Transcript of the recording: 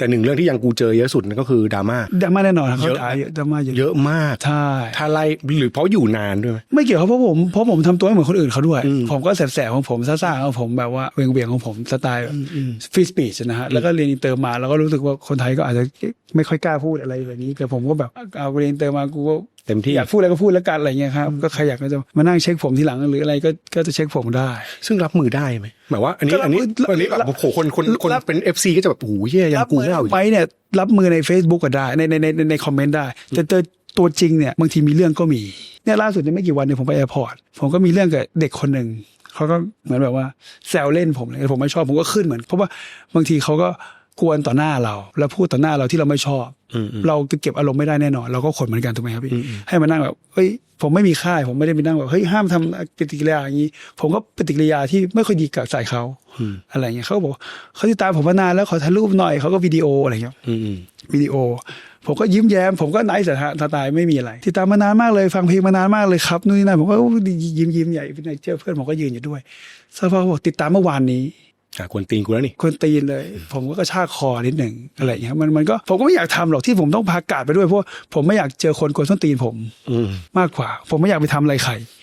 แต่หนึ่งเรื่องที่ยังกูเจอเยอะสุดนั่นก็คือดราม่าดราม่าแน่นอนครับเยอะเขาด่าเยอะดราม่าเยอะเยอะมากใช่ถ้าไล่หรือเพราะอยู่นานด้วยไหมไม่เกี่ยวครับเพราะผมเพราะผมทำตัวไม่เหมือนคนอื่นเขาด้วยอืมผมก็แสบๆของผมซ่าๆของผมแบบว่าเวียงเวียงๆของผมสไตล์ฟรีสปีชนะฮะแล้วก็เรียนอินเตอร์มาแล้วก็รู้สึกว่าคนไทยก็อาจจะไม่ค่อยกล้าพูดอะไรแบบนี้แต่ผมก็แบบเอาเรียนอินเตอร์มากูก็เต็มที่อยากพูดอะไรก็พูดแล้วกันอะไรเงี้ยครับก็ใครอยากก็จะมานั่งเช็คผมทีหลังหรืออะไรก็ก็จะเช็คผมได้ ซึ่งรับมือได้ไหมหมายว่า อันนี้ก็รับอันนี้รับอันนี้แบบรับโอ้โหคนคนคนรับเป็นเอฟซีก็จะแบบโอ้โหเฮียยังกูไม่เอาอีกไปเนี่ยรับมือใน Facebook ก็ได้ในในในในในคอมเมนต์ได้ แต่แต่ตัวจริงเนี่ยบางทีมีเรื่องก็มีเนี่ยล่าสุดเนี่ยไม่กี่วันเนี่ยผมไปแอร์พอร์ตผมก็มีเรื่องกับเด็กคนหนึ่งเขาก็เหมือนแบบว่าแซวเล่นผมเลยผมไม่ชอบผมก็ขึ้นเหมือนเพราะว่าบางทีเขาก็ กวนต่อหน้าเรา แล้วพูดต่อหน้าเราที่เราไม่ชอบอืมอืมเราจะเก็บอารมณ์ไม่ได้แน่นอน เราก็ขนเหมือนกันถูกไหมครับพี่อืมอืมให้มานั่งแบบเฮ้ยผมไม่มีค่าย ผมไม่ได้ไปนั่งแบบเฮ้ยห้ามทำปฏิกิริยาอย่างนี้ ผมก็ปฏิกิริยาที่ไม่ค่อยดีกับใส่เขาอืมอะไรเงี้ยเขาก็บอกเขาติดตามผมมานานแล้วขอถ่ายรูปหน่อยเขาก็วิดีโออะไรเงี้ยอืมอืมวิดีโอ ผมก็ยิ้มแย้ม ผมก็ไนท์สถาตายไม่มีอะไรติดตามมานานมากเลยฟังเพลงมานานมากเลยครับนู่นนี่นั่นผมก็ยิ้มยิ้มใหญ่เป็นไงเจอเพื่อนผมก็ยืนอยู่ด้วยสักพักเขาบอกติดตามเมื่อวานนี้อะ ควรตีนกูแล้วนี่คนตีนเลย ผมก็กระชากคอนิดหนึ่งอะไรอย่างเงี้ยมันมันก็ผมก็ไม่อยากทำหรอกที่ผมต้องพากาดไปด้วยเพราะว่าผมไม่อยากเจอคนกวนส้นตีนผมอืมมากกว่า ผมไม่อยากไปทำอะไรใคร